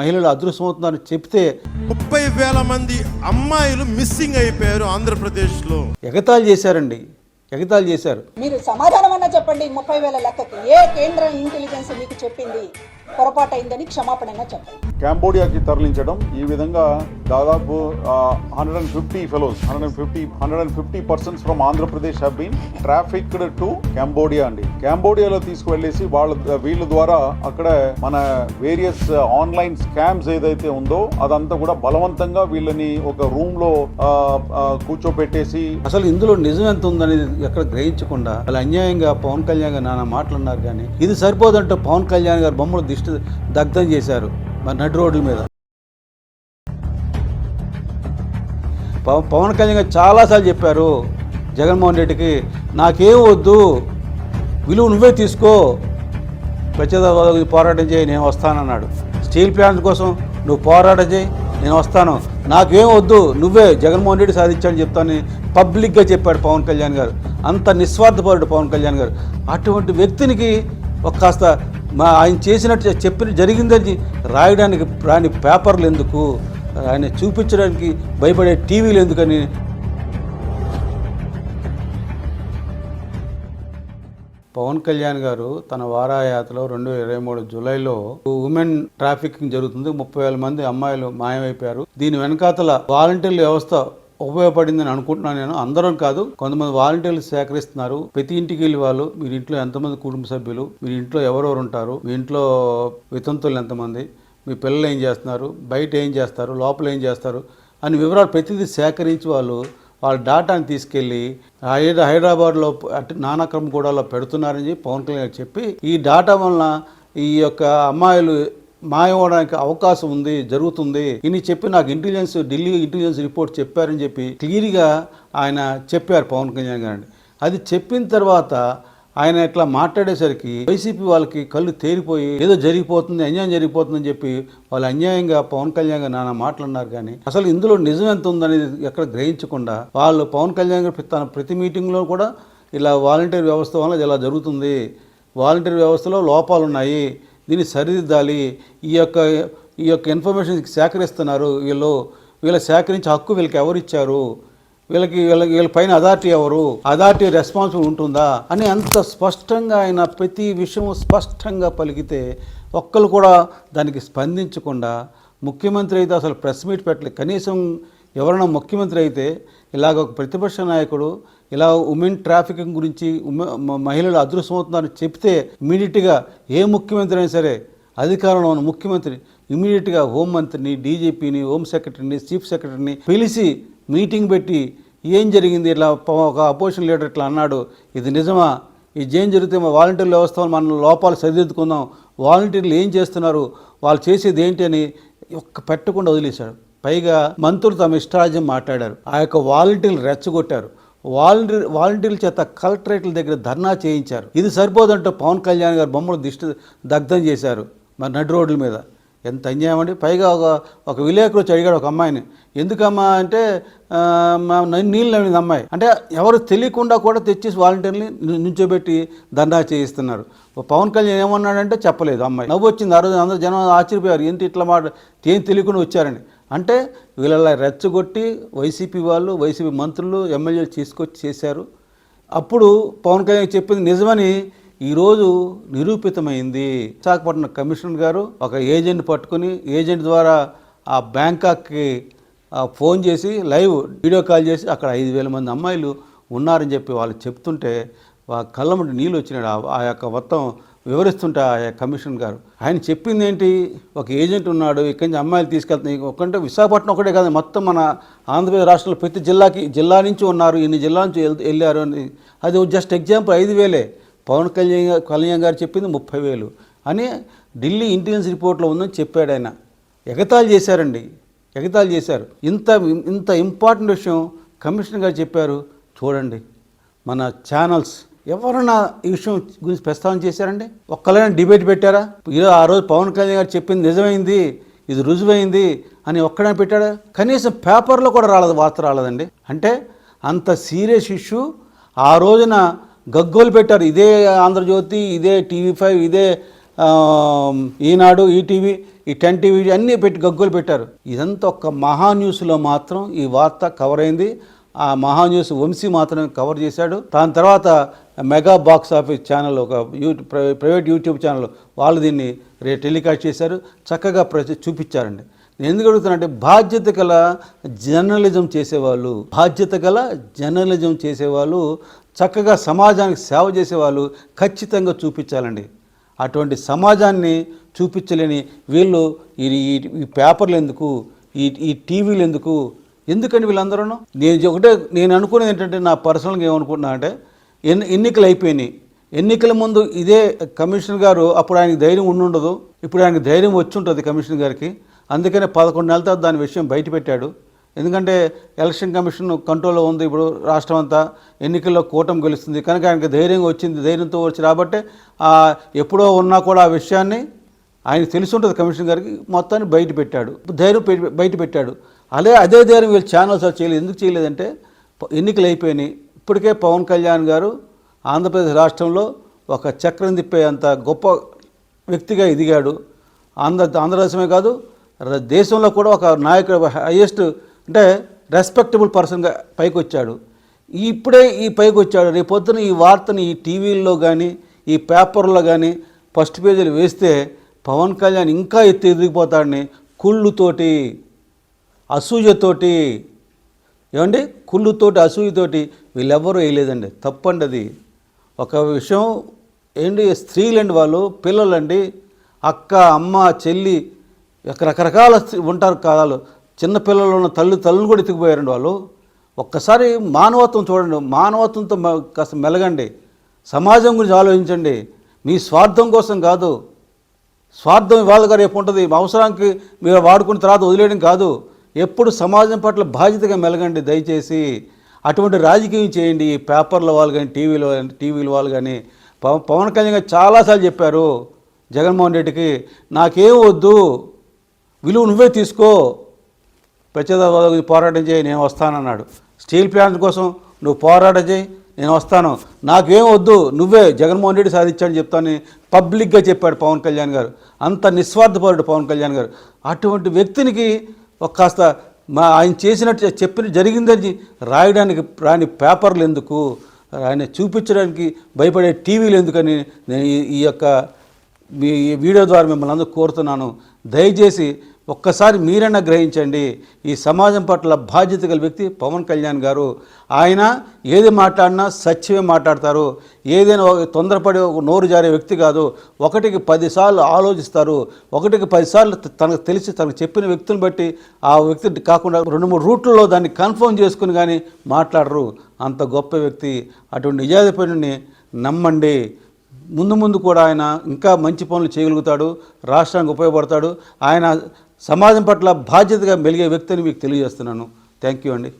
మహిళలు అదృశ్యమవుతున్నారని చెప్తే ముప్పై వేల మంది అమ్మాయిలు మిస్సింగ్ అయిపోయారు ఆంధ్రప్రదేశ్లో. ఎగతాళి చేశారండి. ఎగతాళి చేశారు. మీరు సమాధానం అన్నా చెప్పండి ముప్పై వేల లెక్కకి. ఏ కేంద్ర ఇంటెలిజెన్స్ మీకు చెప్పింది? పొరపాటు అయిందని క్షమాపణ అయినా చెప్పండి. కాంబోడియాకి తరలించడం ఈ విధంగా దాదాపు hundred and fifty fellows hundred and fifty hundred and fifty persons from Andhra Pradesh have been trafficked to Cambodia అండి. కాంబోడియాలో తీసుకువెళ్ళేసి వాళ్ళ వీళ్ళ ద్వారా అక్కడ మన వేరియస్ ఆన్లైన్ స్కామ్స్ ఏదైతే ఉందో అదంతా కూడా బలవంతంగా వీళ్ళని ఒక రూమ్లో కూర్చోబెట్టేసి అసలు ఇందులో నిజం ఎంత ఉందనేది ఎక్కడ గ్రహించకుండా వాళ్ళు అన్యాయంగా పవన్ కళ్యాణ్ గారు నానా మాటలు అన్నారు కానీ ఇది సరిపోదంటే పవన్ కళ్యాణ్ గారు బొమ్మలు దిష్టి దగ్ధం చేశారు మరి నడి రోడ్ల మీద. పవన్ కళ్యాణ్ గారు చాలాసార్లు చెప్పారు జగన్మోహన్ రెడ్డికి నాకేం వద్దు విలువ నువ్వే తీసుకో ప్రత్యేక పోరాటం చేయి నేను వస్తానన్నాడు. స్టీల్ ప్లాంట్ కోసం నువ్వు పోరాటం చేయి నేను వస్తాను. నాకేం వద్దు నువ్వే జగన్మోహన్ రెడ్డి సాధించాడని చెప్తాను పబ్లిక్గా చెప్పాడు పవన్ కళ్యాణ్ గారు. అంత నిస్వార్థపరుడు పవన్ కళ్యాణ్ గారు. అటువంటి వ్యక్తినికి ఒక కాస్త మా ఆయన చేసినట్టు చెప్పిన జరిగిందని రాయడానికి రాని పేపర్లు ఎందుకు? ఆయన చూపించడానికి భయపడే టీవీలు ఎందుకని? పవన్ కళ్యాణ్ గారు తన వారాయాత్రలో రెండు వేల ఇరవై మూడు జూలైలో ఉమెన్ ట్రాఫికింగ్ జరుగుతుంది. ముప్పై వేల మంది అమ్మాయిలు మాయమైపోయారు. దీని వెనకాతల వాలంటీర్ల వ్యవస్థ ఉపయోగపడిందని అనుకుంటున్నాను నేను. అందరం కాదు కొంతమంది వాలంటీర్లు సేకరిస్తున్నారు. ప్రతి ఇంటికి వెళ్ళి వాళ్ళు మీరు ఇంట్లో ఎంతమంది కుటుంబ సభ్యులు మీ ఇంట్లో ఎవరెవరు ఉంటారు మీ ఇంట్లో వితంతులు ఎంతమంది మీ పిల్లలు ఏం చేస్తున్నారు బయట ఏం చేస్తారు లోపల ఏం చేస్తారు అని వివరాలు ప్రతిదీ సేకరించి వాళ్ళు వాళ్ళ డాటాని తీసుకెళ్ళి హైదరాబాద్లో అటు నానాక్రమ గూడలో పెడుతున్నారని చెప్పి పవన్ కళ్యాణ్ చెప్పి ఈ డాటా వలన ఈ యొక్క అమ్మాయిలు మాయమవడానికి అవకాశం ఉంది జరుగుతుంది. ఇని చెప్పి నాకు ఇంటెలిజెన్స్ ఢిల్లీ ఇంటెలిజెన్స్ రిపోర్ట్ చెప్పారని చెప్పి క్లియర్గా ఆయన చెప్పారు పవన్ కళ్యాణ్ గారు అది చెప్పిన తర్వాత ఆయన ఇట్లా మాట్లాడేసరికి వైసీపీ వాళ్ళకి కళ్ళు తేరిపోయి ఏదో జరిగిపోతుంది అన్యాయం జరిగిపోతుందని చెప్పి వాళ్ళు అన్యాయంగా పవన్ కళ్యాణ్ గారు నానా మాట్లాడినారు కానీ అసలు ఇందులో నిజం ఎంత ఉందనేది ఎక్కడ గ్రహించకుండా వాళ్ళు పవన్ కళ్యాణ్ గారు తన ప్రతి మీటింగ్లో కూడా ఇలా వాలంటీర్ వ్యవస్థ వల్ల ఇలా జరుగుతుంది. వాలంటీర్ వ్యవస్థలో లోపాలు ఉన్నాయి దీన్ని సరిదిద్దాలి. ఈ యొక్క ఈ యొక్క ఇన్ఫర్మేషన్ సేకరిస్తున్నారు. వీళ్ళు వీళ్ళ సేకరించి హక్కు వీళ్ళకి ఎవరు ఇచ్చారు? వీళ్ళకి వీళ్ళకి వీళ్ళ పైన అథారిటీ ఎవరు? అథారిటీ రెస్పాన్సిబుల్ ఉంటుందా? అని అంత స్పష్టంగా ఆయన ప్రతి విషయం స్పష్టంగా పలికితే ఒక్కరు కూడా దానికి స్పందించకుండా ముఖ్యమంత్రి అయితే అసలు ప్రెస్ మీట్ పెట్టలేదు కనీసం ఎవరైనా ముఖ్యమంత్రి అయితే ఇలాగ ఒక ప్రతిపక్ష నాయకుడు ఇలా ఉమెన్ ట్రాఫికింగ్ గురించి ఉమె- మహిళలు అదృశ్యమవుతున్నారని చెప్తే ఇమీడియట్గా ఏ ముఖ్యమంత్రి అయినా సరే అధికారంలో ఉన్న ముఖ్యమంత్రి ఇమీడియట్గా హోంమంత్రిని డీజీపీని హోమ్ సెక్రటరీని చీఫ్ సెక్రటరీని పిలిచి మీటింగ్ పెట్టి ఏం జరిగింది ఇట్లా ఒక అపోజిషన్ లీడర్ ఇట్లా అన్నాడు. ఇది నిజమా? ఇది ఏం జరిగితే మా వాలంటీర్ల వ్యవస్థ మన లోపాలు సరిదిద్దుకుందాం. వాలంటీర్లు ఏం చేస్తున్నారు? వాళ్ళు చేసేది ఏంటి అని ఒక్క పెట్టకుండా వదిలేశాడు. పైగా మంత్రులు తమ ఇష్టారాజ్యం మాట్లాడారు. ఆ యొక్క వాలంటీర్లు రెచ్చగొట్టారు. వాలంటీర్ వాలంటీర్ల చేత కలెక్టరేట్ల దగ్గర ధర్నా చేయించారు. ఇది సరిపోదంటే పవన్ కళ్యాణ్ గారు బొమ్మలు దిష్టి దగ్ధం చేశారు మరి నడి రోడ్ల మీద. ఎంత అన్యాయం అండి. పైగా ఒక ఒక విలేకరు వచ్చి అడిగాడు ఒక అమ్మాయిని ఎందుకమ్మా అంటే మా నీళ్ళు నవ్వింది అమ్మాయి. అంటే ఎవరు తెలియకుండా కూడా తెచ్చేసి వాలంటీర్ని నుంచోబెట్టి దండా చేయిస్తున్నారు. పవన్ కళ్యాణ్ ఏమన్నాడంటే చెప్పలేదు అమ్మాయి. నవ్వు వచ్చింది ఆ రోజు అందరూ జనం ఆశ్చర్యపోయారు. ఏంటి ఇట్లా మాట? ఏం తెలియకుండా వచ్చారని. అంటే వీళ్ళ రెచ్చగొట్టి వైసీపీ వాళ్ళు వైసీపీ మంత్రులు ఎమ్మెల్యేలు తీసుకొచ్చి చేశారు. అప్పుడు పవన్ కళ్యాణ్ చెప్పింది నిజమని ఈరోజు నిరూపితమైంది. విశాఖపట్నం కమిషనర్ గారు ఒక ఏజెంట్ పట్టుకుని ఏజెంట్ ద్వారా ఆ బ్యాంకాక్కి ఫోన్ చేసి లైవ్ వీడియో కాల్ చేసి అక్కడ ఐదు వేల మంది అమ్మాయిలు ఉన్నారని చెప్పి వాళ్ళు చెప్తుంటే కళ్ళ నీళ్ళు వచ్చినాడు ఆ యొక్క మొత్తం వివరిస్తుంటే ఆ కమిషన్ గారు. ఆయన చెప్పింది ఏంటి ఒక ఏజెంట్ ఉన్నాడు ఇక్కడి నుంచి అమ్మాయిలు తీసుకెళ్తున్నాయి ఒకంటే విశాఖపట్నం ఒకటే కాదు మొత్తం మన ఆంధ్రప్రదేశ్ రాష్ట్రంలో ప్రతి జిల్లాకి జిల్లా నుంచి ఉన్నారు ఇన్ని జిల్లా నుంచి వెళ్ళారు అని. అది జస్ట్ ఎగ్జాంపుల్ ఐదు వేలే. పవన్ కళ్యాణ్ కళ్యాణ్ గారు చెప్పింది ముప్పై వేలు అని ఢిల్లీ ఇంటెలిజెన్స్ రిపోర్ట్లో ఉందని చెప్పాడు ఆయన. ఎగతాళి చేశారండి. ఎగతాళి చేశారు. ఇంత ఇంత ఇంపార్టెంట్ విషయం కమిషనర్ గారు చెప్పారు. చూడండి మన ఛానల్స్. ఎవరన్నా ఈ విషయం గురించి ప్రస్తావన చేశారండి? ఒక్కలైనా డిబేట్ పెట్టారా? ఈరోజు ఆ రోజు పవన్ కళ్యాణ్ గారు చెప్పింది నిజమైంది ఇది రుజువైంది అని ఒక్కడే పెట్టాడా? కనీసం పేపర్లో కూడా రాలేదు వార్త రాలేదండి. అంటే అంత సీరియస్ ఇష్యూ. ఆ రోజున గగ్గోలు పెట్టారు. ఇదే ఆంధ్రజ్యోతి ఇదే టీవీ ఫైవ్ ఇదే ఈనాడు ఈటీవీ ఈ టెన్ టీవీ అన్నీ పెట్టి గగ్గోలు పెట్టారు. ఇదంతా ఒక్క మహా న్యూస్లో మాత్రం ఈ వార్త కవర్ అయింది. ఆ మహా న్యూస్ వంశీ మాత్రమే కవర్ చేశాడు. దాని తర్వాత మెగా బాక్స్ ఆఫీస్ ఛానల్ ఒక యూ ప్రైవేట్ యూట్యూబ్ ఛానల్ వాళ్ళు దీన్ని రే టెలికాస్ట్ చేశారు. చక్కగా ప్ర చూపించారండి. నేను ఎందుకు అడుగుతానంటే బాధ్యత గల జర్నలిజం చేసేవాళ్ళు బాధ్యత గల జర్నలిజం చేసేవాళ్ళు చక్కగా సమాజానికి సేవ చేసేవాళ్ళు ఖచ్చితంగా చూపించాలండి. అటువంటి సమాజాన్ని చూపించలేని వీళ్ళు ఈ- ఈ పేపర్లు ఎందుకు ఈ ఈ టీవీలు ఎందుకు ఎందుకని వీళ్ళందరూ నేను ఒకటే నేను అనుకునేది ఏంటంటే నా పర్సనల్గా ఏమనుకుంటున్నా అంటే ఎన్ని ఎన్నికలు అయిపోయినాయి. ఎన్నికల ముందు ఇదే కమిషనర్ గారు అప్పుడు ఆయనకి ధైర్యం ఉండుండదు. ఇప్పుడు ఆయనకి ధైర్యం వచ్చి ఉంటుంది కమిషనర్ గారికి. అందుకనే పదకొండు నెలల తర్వాత దాని విషయం బయట పెట్టాడు. ఎందుకంటే ఎలక్షన్ కమిషన్ కంట్రోల్లో ఉంది. ఇప్పుడు రాష్ట్రం అంతా ఎన్నికల్లో కూటమి గెలుస్తుంది. కనుక ఆయనకి ధైర్యంగా వచ్చింది. ధైర్యంతో వచ్చి రాబట్టే ఎప్పుడో ఉన్నా కూడా ఆ విషయాన్ని ఆయనకు తెలిసి ఉంటుంది కమిషన్ గారికి. మొత్తాన్ని బయట పెట్టాడు. ధైర్యం బయట పెట్టాడు. అదే అదే ధైర్యం వీళ్ళు ఛానల్స్ చేయలేదు. ఎందుకు చేయలేదంటే ఎన్నికలు అయిపోయినాయి. ఇప్పటికే పవన్ కళ్యాణ్ గారు ఆంధ్రప్రదేశ్ రాష్ట్రంలో ఒక చక్రం తిప్పే అంత గొప్ప వ్యక్తిగా ఎదిగాడు. ఆంధ్ర ఆంధ్రదేశమే కాదు దేశంలో కూడా ఒక నాయకుడు హైయెస్ట్ అంటే రెస్పెక్టబుల్ పర్సన్గా పైకి వచ్చాడు ఇప్పుడే ఈ పైకి వచ్చాడు రేపు పొద్దున ఈ వార్తని ఈ టీవీల్లో కానీ ఈ పేపర్లో కానీ ఫస్ట్ పేజీలు వేస్తే పవన్ కళ్యాణ్ ఇంకా ఎత్తి ఎదిగిపోతాడని కుళ్ళుతోటి అసూయతోటి ఏమండి? కుళ్ళుతోటి అసూయతోటి వీళ్ళెవ్వరూ వేయలేదండి. తప్పండి అది ఒక విషయం ఏంటి? స్త్రీలండి వాళ్ళు పిల్లలండి అక్క అమ్మ చెల్లి రకరకాల ఉంటారు కాదు చిన్న పిల్లలు ఉన్న తల్లి తల్లిని కూడా ఎత్తుకుపోయారండి వాళ్ళు. ఒక్కసారి మానవత్వం చూడండి. మానవత్వంతో కాస్త మెలగండి. సమాజం గురించి ఆలోచించండి. మీ స్వార్థం కోసం కాదు. స్వార్థం ఇవాళగా రేపు ఉంటుంది. మా అవసరానికి మీరు వాడుకున్న తర్వాత వదిలేయడం కాదు. ఎప్పుడు సమాజం పట్ల బాధ్యతగా మెలగండి దయచేసి అటువంటి రాజకీయం చేయండి. ఈ పేపర్ల వాళ్ళు కానీ టీవీలో టీవీల వాళ్ళు కానీ పవన్ పవన్ కళ్యాణ్ గారు చాలాసార్లు చెప్పారు జగన్మోహన్ రెడ్డికి నాకేం వద్దు విలువ నువ్వే తీసుకో ప్రత్యేకవాద పోరాటం చేయి నేను వస్తానన్నాడు. స్టీల్ ప్లాంట్ కోసం నువ్వు పోరాటం చేయి నేను వస్తాను. నాకేం వద్దు నువ్వే జగన్మోహన్ రెడ్డి సాధించాడని చెప్తాను పబ్లిక్గా చెప్పాడు పవన్ కళ్యాణ్ గారు. అంత నిస్వార్థపరుడు పవన్ కళ్యాణ్ గారు. అటువంటి వ్యక్తినికి ఒక కాస్త మా ఆయన చేసినట్టు చెప్పిన జరిగిందని రాయడానికి రాని పేపర్లు ఎందుకు? ఆయన చూపించడానికి భయపడే టీవీలు ఎందుకని నేను ఈ- యొక్క మీ వీడియో ద్వారా మిమ్మల్ని అందరూ కోరుతున్నాను. దయచేసి ఒక్కసారి మీరైనా గ్రహించండి ఈ సమాజం పట్ల బాధ్యత గల వ్యక్తి పవన్ కళ్యాణ్ గారు. ఆయన ఏది మాట్లాడినా సత్యమే మాట్లాడతారు. ఏదైనా తొందరపడి ఒక నోరు జారే వ్యక్తి కాదు. ఒకటికి పదిసార్లు ఆలోచిస్తారు. ఒకటికి పదిసార్లు తనకు తెలిసి తనకు చెప్పిన వ్యక్తులను బట్టి ఆ వ్యక్తి కాకుండా రెండు మూడు రూట్లలో దాన్ని కన్ఫర్మ్ చేసుకుని కానీ మాట్లాడరు. అంత గొప్ప వ్యక్తి. అటువంటి నిజాధిపతిని నమ్మండి. ముందు ముందు కూడా ఆయన ఇంకా మంచి పనులు చేయగలుగుతాడు. రాష్ట్రానికి ఉపయోగపడతాడు. ఆయన సమాజం పట్ల బాధ్యతగా మెలిగే వ్యక్తిని మీకు తెలియజేస్తున్నాను. థ్యాంక్ యూ అండి.